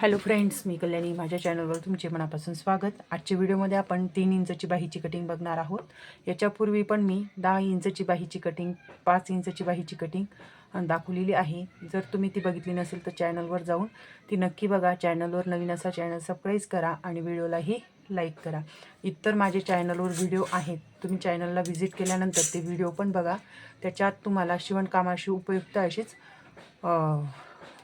Hello friends मी कल्याणी. माझ्या चॅनलवर तुमचे मनापासून स्वागत. आजच्या व्हिडिओमध्ये आपण तीन इंचची बाहीची कटिंग बघणार आहोत. याच्यापूर्वी पण मी दहा इंचची बाहीची कटिंग पाच इंचची बाहीची कटिंग दाखवलेली आहे. जर तुम्ही ती बघितली नसेल तर चॅनलवर जाऊन ती नक्की बघा. चॅनलवर नवीन असा चॅनल सबस्क्राईब करा आणि व्हिडिओलाही लाईक करा. इतर माझे चॅनलवर व्हिडिओ आहेत. तुम्ही चॅनलला व्हिजिट केल्यानंतर ते व्हिडिओ पण बघा. त्याच्यात तुम्हाला शिवणकामाशी उपयुक्त अशीच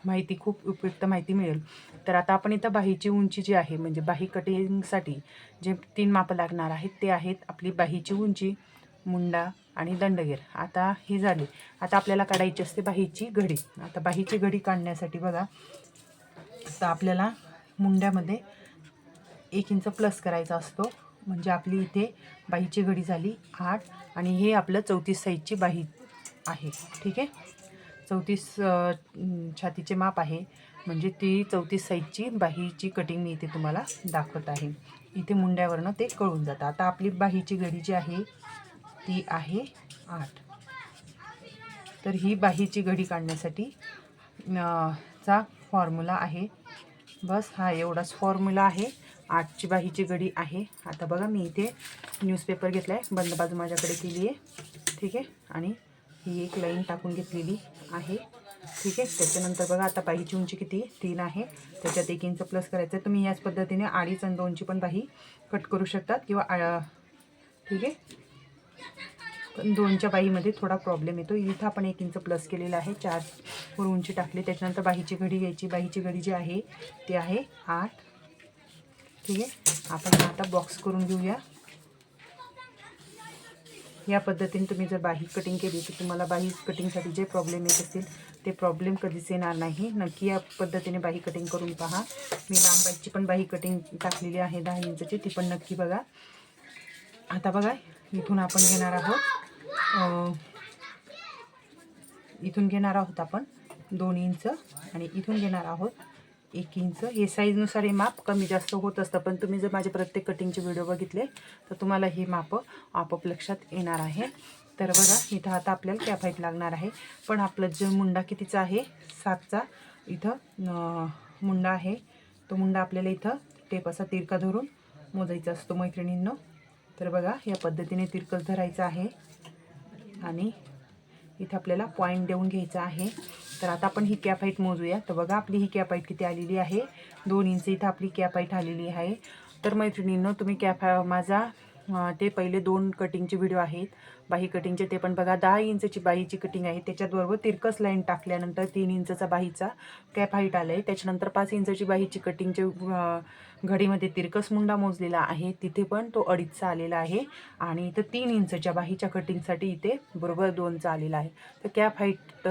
माहिती खूप उपयुक्त माहिती मिळेल. तर आता आपण इथं बाहीची उंची जी आहे म्हणजे बाही कटिंगसाठी जे तीन मापं लागणार आहेत ते आहेत आपली बाहीची उंची मुंडा आणि दंडगेर. आता ही झाली. आता आपल्याला काढायची असते बाहीची घडी. आता बाहीची घडी काढण्यासाठी बघा आता आपल्याला मुंड्यामध्ये एक इंच प्लस करायचा असतो. म्हणजे आपली इथे बाहीची घडी झाली आठ आणि हे आपलं चौतीस साईजची बाही आहे. ठीक आहे? चौतीस छातीचे माप आहे. म्हणजे ती चौतीस साईजची बाहीची कटिंग मी इथे तुम्हाला दाखवत आहे. इथे मुंड्यावरनं ते कळून जातं. आता आपली बाहीची घडी जी आहे ती आहे आठ. तर ही बाहीची घडी काढण्यासाठी चा फॉर्म्युला आहे. बस हा एवढाच फॉर्म्युला आहे. आठची बाहीची घडी आहे. आता बघा मी इथे न्यूजपेपर घेतला आहे बंद बाजू माझ्याकडे केली आहे ठीक आहे? आणि ही एक लाईन टाकून घेतलेली आहे. ठीक आहे? त्याच्यानंतर बघा आता बाहीची उंची किती? तीन आहे. त्याच्यात एक इंच प्लस करायचं. आहे तुम्ही याच पद्धतीने अडीच आणि दोनची पण बाही कट करू शकतात किंवा आ- ठीक आहे? पण दोनच्या बाईमध्ये थोडा प्रॉब्लेम येतो. इथं आपण एक इंच प्लस केलेला आहे. चार वर उंची टाकली. त्याच्यानंतर बाहीची घडी घ्यायची. बाहीची घडी जी आहे ती आहे आठ. ठीक आहे? आपण आता बॉक्स करून घेऊया. या पद्धतीने तुम्ही जर बाही कटिंग केली तर तुम्हाला बाही कटिंगसाठी जे प्रॉब्लेम येत असतील ते प्रॉब्लेम कधीच येणार नाही. नक्की या पद्धतीने बाही कटिंग करून पहा. मी लांब बाईची पण बाही कटिंग टाकलेली आहे दहा इंचची. ती पण नक्की बघा. आता बघा इथून आपण घेणार आहोत इथून घेणार आहोत आपण दोन इंच. आणि इथून घेणार आहोत एक इंच. हे साईजनुसार हे माप कमी जास्त होत असतं पण तुम्ही जर माझे प्रत्येक कटिंगचे व्हिडिओ बघितले तर तुम्हाला हे माप आपोआप लक्षात येणार आहे. तर बघा इथं आता आपल्याला कॅप हाईट लागणार आहे. पण आपलं जो मुंडा कितीचा आहे सातचा इथं मुंडा आहे. तो मुंडा आपल्याला इथं टेप असा तिरका धरून मोजायचा असतो मैत्रिणींनो. तर बघा या पद्धतीने तिरकस धरायचं आहे. आणि इथं आपल्याला पॉईंट देऊन घ्यायचा आहे. तर आता आपण ही कॅप हाईट मोजूया. तर बघा आपली ही कॅप हाईट किती आलेली आहे. दोन इंच इथं आपली कॅप हाईट आलेली आहे. तर मैत्रिणींनो तुम्ही कॅप माझा ते पहिले दोन कटिंगचे व्हिडिओ आहेत. बाही कटिंगचे ते पण बघा दहा इंचची बाहीची कटिंग आहे. त्याच्याबरोबर तिरकस लाईन टाकल्यानंतर तीन इंचचा बाहीचा कॅप हाईट आलं आहे त्याच्यानंतर पाच इंचची बाहीची कटिंगचे घडीमध्ये तिरकस मुंडा मोजलेला आहे. तिथे पण तो अडीचचा आलेला आहे. आणि इथं तीन इंचच्या बाहीच्या कटिंगसाठी इथे बरोबर दोनचा आलेला आहे. तर कॅप हाईट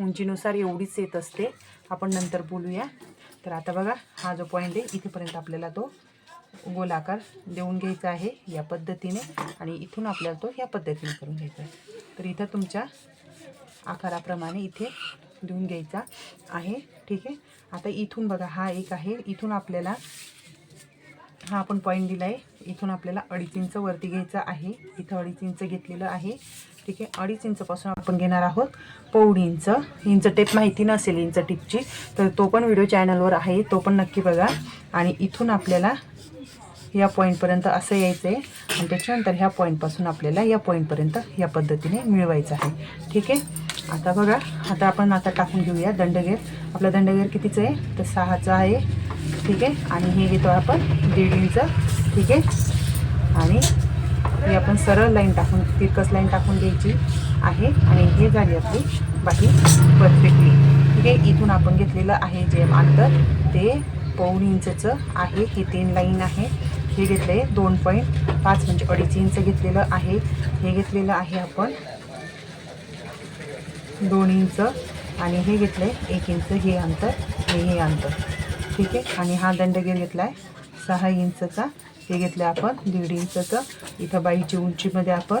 उंचीनुसार एवढीच येत असते. आपण नंतर बोलूया. तर आता बघा हा जो पॉईंट आहे इथेपर्यंत आपल्याला तो गोलाकार देऊन घ्यायचा आहे या पद्धतीने आणि इथून आपल्याला तो या पद्धतीने करून घ्यायचा आहे. तर इथं तुमच्या आकाराप्रमाणे इथे देऊन घ्यायचा आहे. ठीक आहे? आता इथून बघा हा एक आहे. इथून आपल्याला हा आपण पॉईंट दिला आहे इथून आपल्याला अडीच इंच वरती घ्यायचं आहे. इथं अडीच इंच घेतलेलं आहे. ठीक आहे? अडीच इंचपासून आपण घेणार आहोत पौड इंच. इंच टेप माहिती नसेल इंच टिपची तर तो पण व्हिडिओ चॅनलवर आहे. तो पण नक्की बघा. आणि इथून आपल्याला या पॉईंटपर्यंत असं यायचं आहे आणि त्याच्यानंतर ह्या पॉईंटपासून आपल्याला या पॉईंटपर्यंत या पद्धतीने मिळवायचं आहे. ठीक आहे? आता बघा आता आपण आता टाकून घेऊया दंडगेर. आपला दंडगेर कितीचं आहे? तर सहाचं आहे. ठीक आहे? आणि हे घेतो आपण दीड इंच. ठीक आहे? आणि हे आपण सरळ लाईन टाकून तिरकस लाईन टाकून द्यायची आहे. आणि हे झाली आपली बाकी परफेक्टली ठीक आहे? इथून आपण घेतलेलं आहे जे अंतर ते पाऊण इंचचं आहे. ही तीन लाईन आहे. हे घेतलं. आहे दोन पॉईंट पाच म्हणजे अडीच इंच घेतलेलं आहे. हे घेतलेलं आहे आपण. दोन इंच आणि हे घेतलं. आहे एक इंच हे अंतर हे हे अंतर. ठीक आहे? आणि हा दंडगीर घेतला आहे सहा इंचचा. हे घेतलं आहे आपण. दीड इंचचं. इथं बाईची उंचीमध्ये आपण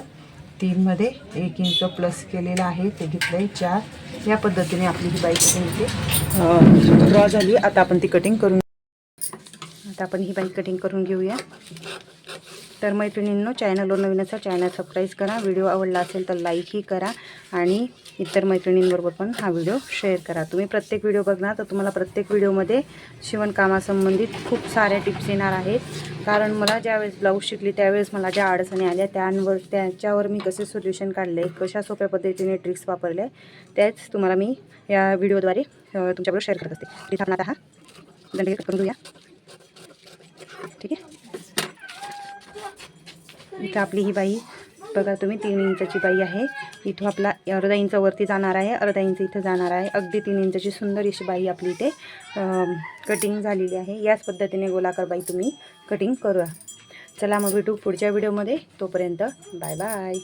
तीनमध्ये एक इंच प्लस केलेलं आहे. ते घेतलं आहे चार. या पद्धतीने आपली ही बाई कटिंग इथे ड्रॉ झाली. आता आपण ती कटिंग करून आता आपण ही बाई कटिंग करून घेऊया. तर मैत्रिणींनो चॅनलवर नवीन असा चॅनल सबस्क्राईब करा. व्हिडिओ आवडला असेल तर लाईकही करा आणि इतर मैत्रिणींबरोबर पण हा व्हिडिओ शेअर करा. तुम्ही प्रत्येक व्हिडिओ बघणार तर तुम्हाला प्रत्येक व्हिडिओमध्ये शिवणकामासंबंधित खूप साऱ्या टिप्स येणार आहेत. कारण मला ज्यावेळेस ब्लाऊज शिकली त्यावेळेस मला ज्या अडचणी आल्या त्यांवर त्याच्यावर मी कसे सोल्युशन काढले कशा सोप्या पद्धतीने ट्रिक्स वापरल्या त्याच तुम्हाला मी या व्हिडिओद्वारे तुमच्याबरोबर शेअर करत असते. हा दंड करून घेऊया ठीक आहे इथं आपली ही बाई. बघा तुम्ही तीन इंचाची बाई आहे. इथं आपला अर्धा इंच वरती जाणार आहे. अर्धा इंच इथं जाणार आहे. अगदी तीन इंचाची सुंदर अशी बाई आपली इथे कटिंग झालेली आहे. याच पद्धतीने गोलाकार बाई तुम्ही कटिंग करूया चला मग भेटू पुढच्या व्हिडिओमध्ये तोपर्यंत बाय बाय